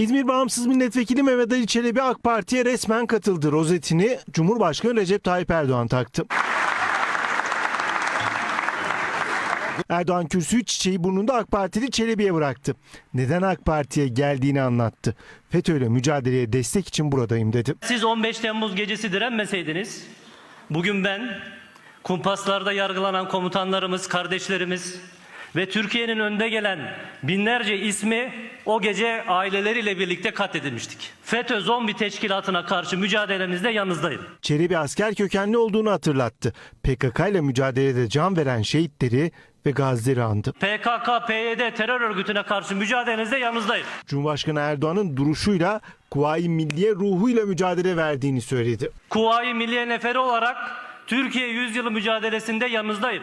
İzmir Bağımsız Milletvekili Mehmet Ali Çelebi AK Parti'ye resmen katıldı. Rozetini Cumhurbaşkanı Recep Tayyip Erdoğan taktı. Erdoğan kürsüyü çiçeği burnunda AK Partili Çelebi'ye bıraktı. Neden AK Parti'ye geldiğini anlattı. FETÖ'yle mücadeleye destek için buradayım dedi. Siz 15 Temmuz gecesi direnmeseydiniz bugün ben kumpaslarda yargılanan komutanlarımız, kardeşlerimiz ve Türkiye'nin önde gelen binlerce ismi o gece aileleriyle birlikte katledilmiştik. FETÖ zombi teşkilatına karşı mücadelemizde yanınızdayım. Çelebi asker kökenli olduğunu hatırlattı. PKK ile mücadelede can veren şehitleri ve gazileri andı. PKK, PYD terör örgütüne karşı mücadelenizde yanınızdayım. Cumhurbaşkanı Erdoğan'ın duruşuyla Kuvayi Milliye ruhuyla mücadele verdiğini söyledi. Kuvayi Milliye Neferi olarak Türkiye Yüzyılı mücadelesinde yanınızdayım.